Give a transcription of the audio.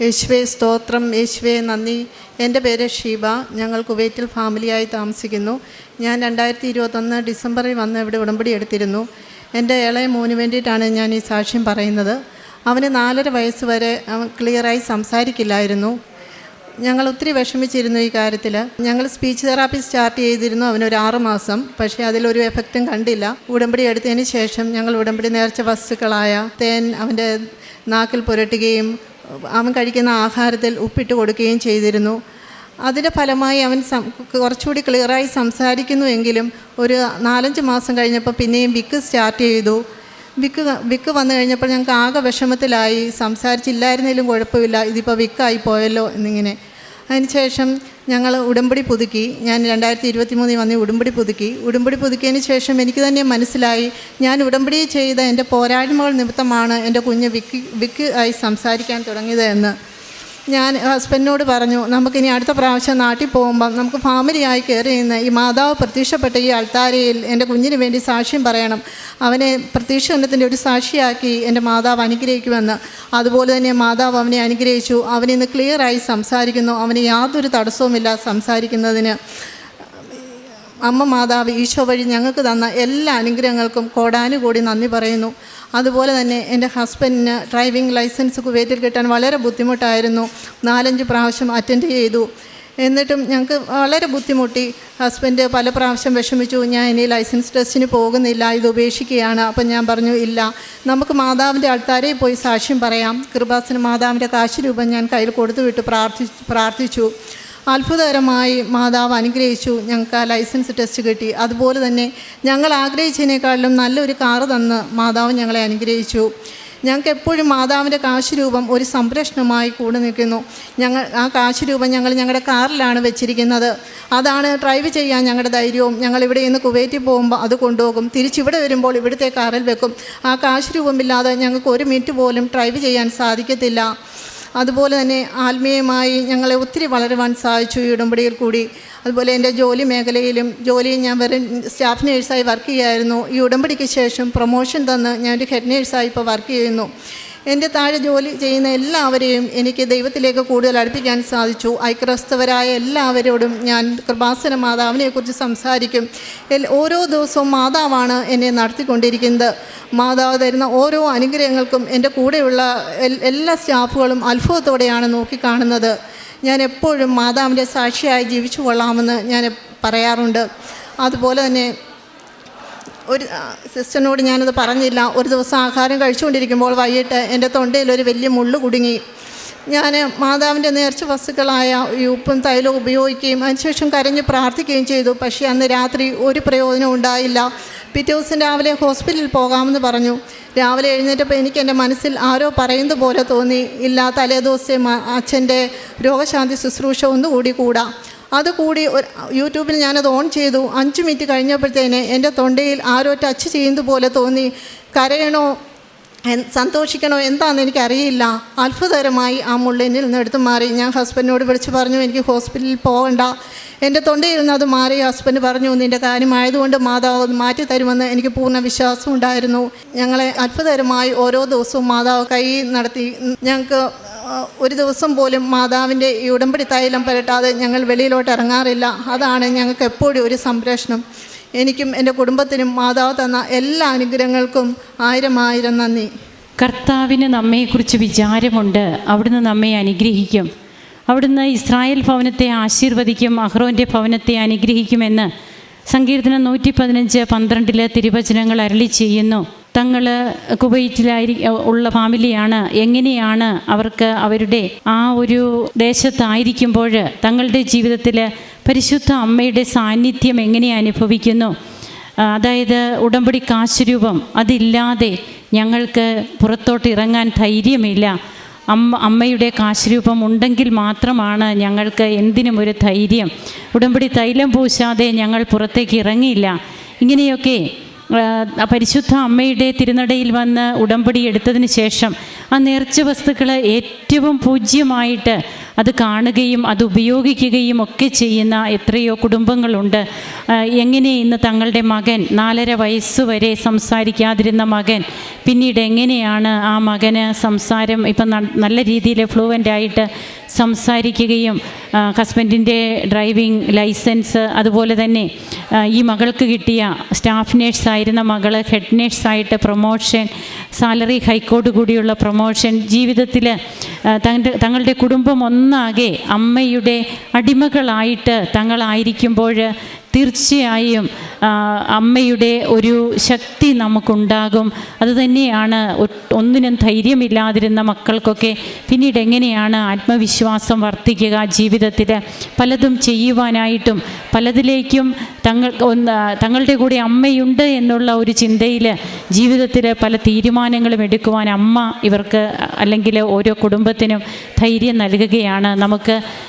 യേശുവെ സ്തോത്രം. യേശുവേ നന്ദി. എന്റെ പേര് ഷീബ. ഞങ്ങൾ കുവൈറ്റിൽ ഫാമിലിയായി താമസിക്കുന്നു. ഞാൻ രണ്ടായിരത്തി ഇരുപത്തൊന്ന് ഡിസംബറിൽ വന്ന് ഇവിടെ ഉടമ്പടി എടുത്തിരുന്നു. എന്റെ ഇളയ മോന് വേണ്ടിയിട്ടാണ് ഞാൻ ഈ സാക്ഷ്യം പറയുന്നത്. അവന് നാലര വയസ്സ് വരെ ക്ലിയറായി സംസാരിക്കില്ലായിരുന്നു. ഞങ്ങൾ ഒത്തിരി വിഷമിച്ചിരുന്നു ഈ കാര്യത്തിൽ. ഞങ്ങൾ സ്പീച്ച് തെറാപ്പി സ്റ്റാർട്ട് ചെയ്തിരുന്നു അവനൊരു ആറ് മാസം. പക്ഷേ അതിലൊരു എഫക്റ്റും കണ്ടില്ല. ഉടമ്പടി എടുത്തതിന് ശേഷം ഞങ്ങൾ ഉടമ്പടി നേർച്ച വസ്തുക്കളായ തേൻ അവന്റെ നാക്കിൽ പുരട്ടുകയും അവൻ കഴിക്കുന്ന ആഹാരത്തിൽ ഉപ്പിട്ട് കൊടുക്കുകയും ചെയ്തിരുന്നു. അതിന്റെ ഫലമായി അവൻ കുറച്ചുകൂടി ക്ലിയറായി സംസാരിക്കുന്നു എങ്കിലും ഒരു നാലഞ്ച് മാസം കഴിഞ്ഞപ്പോൾ പിന്നെയും വിക്ക് സ്റ്റാർട്ട് ചെയ്തു. വിക്ക് വിക്ക് വന്നു കഴിഞ്ഞപ്പോൾ ഞങ്ങൾക്ക് ആകെ വിഷമത്തിലായി. സംസാരിച്ചില്ലായിരുന്നെങ്കിലും കുഴപ്പമില്ല. ഇതിപ്പോൾ വിക്കായി പോയല്ലോ എന്നിങ്ങനെ. അതിനുശേഷം ഞങ്ങൾ ഉടമ്പടി പുതുക്കി. ഞാൻ രണ്ടായിരത്തി ഇരുപത്തി മൂന്നിൽ വന്ന് ഉടമ്പടി പുതുക്കി. ഉടമ്പടി പുതുക്കിയതിന് ശേഷം എനിക്ക് തന്നെ മനസ്സിലായി ഞാൻ ഉടമ്പടി ചെയ്ത എന്റെ പോരായ്മകൾ നിമിത്തമാണ് എന്റെ കുഞ്ഞ് വിക്ക് വിക്ക് ആയി സംസാരിക്കാൻ തുടങ്ങിയത് എന്ന്. ഞാൻ ഹസ്ബൻഡിനോട് പറഞ്ഞു നമുക്കിനി അടുത്ത പ്രാവശ്യം നാട്ടിൽ പോകുമ്പം നമുക്ക് ഫാമിലിയായി കയറി നിന്ന് ഈ മാതാവ് പ്രത്യക്ഷപ്പെട്ട ഈ അൾത്താരയിൽ എന്റെ കുഞ്ഞിന് വേണ്ടി സാക്ഷ്യം പറയണം. അവനെ പ്രത്യക്ഷണത്തിന്റെ ഒരു സാക്ഷിയാക്കി എന്റെ മാതാവ് അനുഗ്രഹിക്കുമെന്ന്. അതുപോലെ തന്നെ മാതാവ് അവനെ അനുഗ്രഹിച്ചു. അവനിന്ന് ക്ലിയറായി സംസാരിക്കുന്നു. അവന് യാതൊരു തടസ്സവുമില്ല സംസാരിക്കുന്നതിന്. അമ്മ മാതാവ് ഈശോ വഴി ഞങ്ങൾക്ക് തന്ന എല്ലാ അനുഗ്രഹങ്ങൾക്കും കോടാനുകൂടി നന്ദി പറയുന്നു. അതുപോലെ തന്നെ എന്റെ ഹസ്ബൻഡിന് ഡ്രൈവിംഗ് ലൈസൻസ് കുവൈറ്റിൽ കിട്ടാൻ വളരെ ബുദ്ധിമുട്ടായിരുന്നു. നാലഞ്ച് പ്രാവശ്യം അറ്റൻഡ് ചെയ്തു. എന്നിട്ടും ഞങ്ങൾക്ക് വളരെ ബുദ്ധിമുട്ടി. ഹസ്ബൻഡ് പല പ്രാവശ്യം വിഷമിച്ചു. ഞാൻ ഇനി ലൈസൻസ് ടെസ്റ്റിന് പോകുന്നില്ല ഇത് ഉപേക്ഷിക്കുകയാണ്. അപ്പം ഞാൻ പറഞ്ഞു ഇല്ല. നമുക്ക് മാതാവിന്റെ ആൾക്കാരെ പോയി സാക്ഷ്യം പറയാം. കൃപാസന മാതാവിന്റെ കാശ് രൂപം ഞാൻ കയ്യിൽ കൊടുത്തു വിട്ട് പ്രാർത്ഥി പ്രാർത്ഥിച്ചു. അത്ഭുതകരമായി മാതാവ് അനുഗ്രഹിച്ചു. ഞങ്ങൾക്ക് ആ ലൈസൻസ് ടെസ്റ്റ് കിട്ടി. അതുപോലെ തന്നെ ഞങ്ങൾ ആഗ്രഹിച്ചതിനേക്കാളിലും നല്ലൊരു കാറ് തന്ന് മാതാവ് ഞങ്ങളെ അനുഗ്രഹിച്ചു. ഞങ്ങൾക്ക് എപ്പോഴും മാതാവിന്റെ കാശുരൂപം ഒരു സംരക്ഷണമായി കൂടെ നിൽക്കുന്നു. ഞങ്ങൾ ആ കാശുരൂപം ഞങ്ങൾ ഞങ്ങളുടെ കാറിലാണ് വെച്ചിരിക്കുന്നത്. അതാണ് ഡ്രൈവ് ചെയ്യാൻ ഞങ്ങളുടെ ധൈര്യവും. ഞങ്ങൾ ഇവിടെ നിന്ന് കുവൈറ്റിൽ പോകുമ്പോൾ അത് കൊണ്ടുപോകും. തിരിച്ചിവിടെ വരുമ്പോൾ ഇവിടുത്തെ കാറിൽ വെക്കും. ആ കാശുരൂപമില്ലാതെ ഞങ്ങൾക്ക് ഒരു മിനിറ്റ് പോലും ഡ്രൈവ് ചെയ്യാൻ സാധിക്കത്തില്ല. അതുപോലെ തന്നെ ആത്മീയമായി ഞങ്ങളെ ഒത്തിരി വളരുവാൻ സാധിച്ചു ഈ ഉടമ്പടിയിൽ കൂടി. അതുപോലെ എന്റെ ജോലി മേഖലയിലും ജോലിയിൽ ഞാൻ വെറും സ്റ്റാഫ് നേഴ്സായി വർക്ക് ചെയ്യായിരുന്നു. ഈ ഉടമ്പടിക്ക് ശേഷം പ്രൊമോഷൻ തന്ന് ഞാനൊരു ഹെഡ് നേഴ്സായി ഇപ്പോൾ വർക്ക് ചെയ്യുന്നു. എന്റെ താഴെ ജോലി ചെയ്യുന്ന എല്ലാവരെയും എനിക്ക് ദൈവത്തിലേക്ക് കൂടുതൽ അടുപ്പിക്കാൻ സാധിച്ചു. ഐക്രസ്തവരായ എല്ലാവരോടും ഞാൻ കൃപാസന മാതാവിനെക്കുറിച്ച് സംസാരിക്കും. ഓരോ ദിവസവും മാതാവാണ് എന്നെ നടത്തിക്കൊണ്ടിരിക്കുന്നത്. മാതാവ് തരുന്ന ഓരോ അനുഗ്രഹങ്ങൾക്കും എന്റെ കൂടെയുള്ള എല്ലാ സ്റ്റാഫുകളും അത്ഭുതത്തോടെയാണ് നോക്കിക്കാണുന്നത്. ഞാൻ എപ്പോഴും മാതാവിന്റെ സാക്ഷിയായി ജീവിച്ചു കൊള്ളാമെന്ന് ഞാൻ പറയാറുണ്ട്. അതുപോലെ തന്നെ ഒരു സിസ്റ്ററിനോട് ഞാനത് പറഞ്ഞില്ല. ഒരു ദിവസം ആഹാരം കഴിച്ചുകൊണ്ടിരിക്കുമ്പോൾ വൈകിട്ട് എന്റെ തൊണ്ടയിൽ ഒരു വലിയ മുള്ളു കുടുങ്ങി. ഞാൻ മാതാവിന്റെ നേർച്ച വസ്തുക്കളായ ഉപ്പും തൈലവും ഉപയോഗിക്കുകയും അതിനുശേഷം കരഞ്ഞ് പ്രാർത്ഥിക്കുകയും ചെയ്തു. പക്ഷേ അന്ന് രാത്രി ഒരു പ്രയോജനം ഉണ്ടായില്ല. പിറ്റേ ദിവസം രാവിലെ ഹോസ്പിറ്റലിൽ പോകാമെന്ന് പറഞ്ഞു. രാവിലെ എഴുന്നേറ്റപ്പോൾ എനിക്ക് എന്റെ മനസ്സിൽ ആരോ പറയുന്നത് പോലെ തോന്നി. ഇല്ല തലേദിവസം അച്ഛന്റെ രോഗശാന്തി ശുശ്രൂഷ ഒന്നുകൂടി കൂടാ. അതുകൂടി ഒരു യൂട്യൂബിൽ ഞാനത് ഓൺ ചെയ്തു. അഞ്ച് മിനിറ്റ് കഴിഞ്ഞപ്പോഴത്തേന് എന്റെ തൊണ്ടയിൽ ആരോ ടച്ച് ചെയ്യുന്നത് പോലെ തോന്നി. കരയണോ? സന്തോഷിക്കണോ? എന്താണെന്ന് എനിക്കറിയില്ല. അത്ഭുതകരമായി ആ മുള്ളിനിൽ നിന്ന് എടുത്ത് മാറി. ഞാൻ ഹസ്ബൻഡിനോട് വിളിച്ച് പറഞ്ഞു എനിക്ക് ഹോസ്പിറ്റലിൽ പോകണ്ട എന്റെ തൊണ്ടയിൽ നിന്ന് അത് മാറി. ഹസ്ബൻഡ് പറഞ്ഞു നിന്റെ കാര്യമായതുകൊണ്ട് മാതാവ് അത് മാറ്റി തരുമെന്ന് എനിക്ക് പൂർണ വിശ്വാസം ഉണ്ടായിരുന്നു. ഞങ്ങളെ അത്ഭുതകരമായി ഓരോ ദിവസവും മാതാവ് കൈ നടത്തി. ഞങ്ങൾക്ക് ഒരു ദിവസം പോലും മാതാവിന്റെ ഈ ഉടമ്പടി തൈലം പുരട്ടാതെ ഞങ്ങൾ വെളിയിലോട്ട് ഇറങ്ങാറില്ല. അതാണ് ഞങ്ങൾക്ക് എപ്പോഴും ഒരു സംരക്ഷണം. എനിക്കും എന്റെ കുടുംബത്തിനും മാതാവ് തന്ന എല്ലാ അനുഗ്രഹങ്ങൾക്കും ആയിരം ആയിരം നന്ദി. കർത്താവിന് നമ്മെക്കുറിച്ച് വിചാരമുണ്ട്. അവിടുന്ന് നമ്മെ അനുഗ്രഹിക്കും. അവിടുന്ന് ഇസ്രായേൽ ഭവനത്തെ ആശീർവദിക്കും. അഹ്റോന്റെ ഭവനത്തെ അനുഗ്രഹിക്കുമെന്ന് സങ്കീർത്തനം നൂറ്റി പതിനഞ്ച് പന്ത്രണ്ടിലെ തിരുവചനങ്ങൾ അരളി ചെയ്യുന്നു. തങ്ങൾ കുവൈറ്റിലായി ഉള്ള ഫാമിലിയാണ്. എങ്ങനെയാണ് അവർക്ക് അവരുടെ ആ ഒരു ദേശത്തായിരിക്കുമ്പോൾ തങ്ങളുടെ ജീവിതത്തിൽ പരിശുദ്ധ അമ്മയുടെ സാന്നിധ്യം എങ്ങനെ അനുഭവിക്കുന്നു? അതായത് ഉടമ്പടി കാശുരൂപം അതില്ലാതെ ഞങ്ങൾക്ക് പുറത്തോട്ട് ഇറങ്ങാൻ ധൈര്യമില്ല. അമ്മ അമ്മയുടെ കാശുരൂപം ഉണ്ടെങ്കിൽ മാത്രമാണ് ഞങ്ങൾക്ക് എന്തിനും ഒരു ധൈര്യം. ഉടമ്പടി തൈലം പൂശാതെ ഞങ്ങൾ പുറത്തേക്ക് ഇറങ്ങിയില്ല. ഇങ്ങനെയൊക്കെ പരിശുദ്ധ അമ്മയുടെ തിരുനടയിൽ വന്ന് ഉടമ്പടി എടുത്തതിന് ശേഷം ആ നേർച്ച വസ്തുക്കൾ ഏറ്റവും പൂജ്യമായിട്ട് അത് കാണുകയും അത് ഉപയോഗിക്കുകയും ഒക്കെ ചെയ്യുന്ന എത്രയോ കുടുംബങ്ങളുണ്ട്. എങ്ങനെ ഇന്ന് തങ്ങളുടെ മകൻ നാലര വയസ്സ് വരെ സംസാരിക്കാതിരുന്ന മകൻ പിന്നീട് എങ്ങനെയാണ് ആ മകന് സംസാരം ഇപ്പം നല്ല രീതിയിൽ ഫ്ലുവന്റ് ആയിട്ട് സംസാരിക്കുകയും ഹസ്ബൻഡിന്റെ ഡ്രൈവിംഗ് ലൈസൻസ് അതുപോലെ തന്നെ ഈ മകൾക്ക് കിട്ടിയ സ്റ്റാഫ് നേഴ്സായിരുന്ന മകൾ ഹെഡ് നേഴ്സായിട്ട് പ്രൊമോഷൻ സാലറി ഹൈക്കോട് കൂടിയുള്ള പ്രൊമോഷൻ ജീവിതത്തിൽ തങ്ങളുടെ തങ്ങളുടെ കുടുംബം ഒന്നാകെ അമ്മയുടെ അടിമകളായിട്ട് തങ്ങളായിരിക്കുമ്പോൾ തീർച്ചയായും അമ്മയുടെ ഒരു ശക്തി നമുക്കുണ്ടാകും. അതുതന്നെയാണ് ഒന്നിനും ധൈര്യമില്ലാതിരുന്ന മക്കൾക്കൊക്കെ പിന്നീട് എങ്ങനെയാണ് ആത്മവിശ്വാസം വർദ്ധിക്കുക ജീവിതത്തിൽ പലതും ചെയ്യുവാനായിട്ടും പലതിലേക്കും തങ്ങൾ തങ്ങളുടെ കൂടെ അമ്മയുണ്ട് എന്നുള്ള ഒരു ചിന്തയിൽ ജീവിതത്തിൽ പല തീരുമാനങ്ങളും എടുക്കുവാൻ അമ്മ ഇവർക്ക് അല്ലെങ്കിൽ ഓരോ കുടുംബത്തിനും ധൈര്യം നൽകുകയാണ്. നമുക്ക്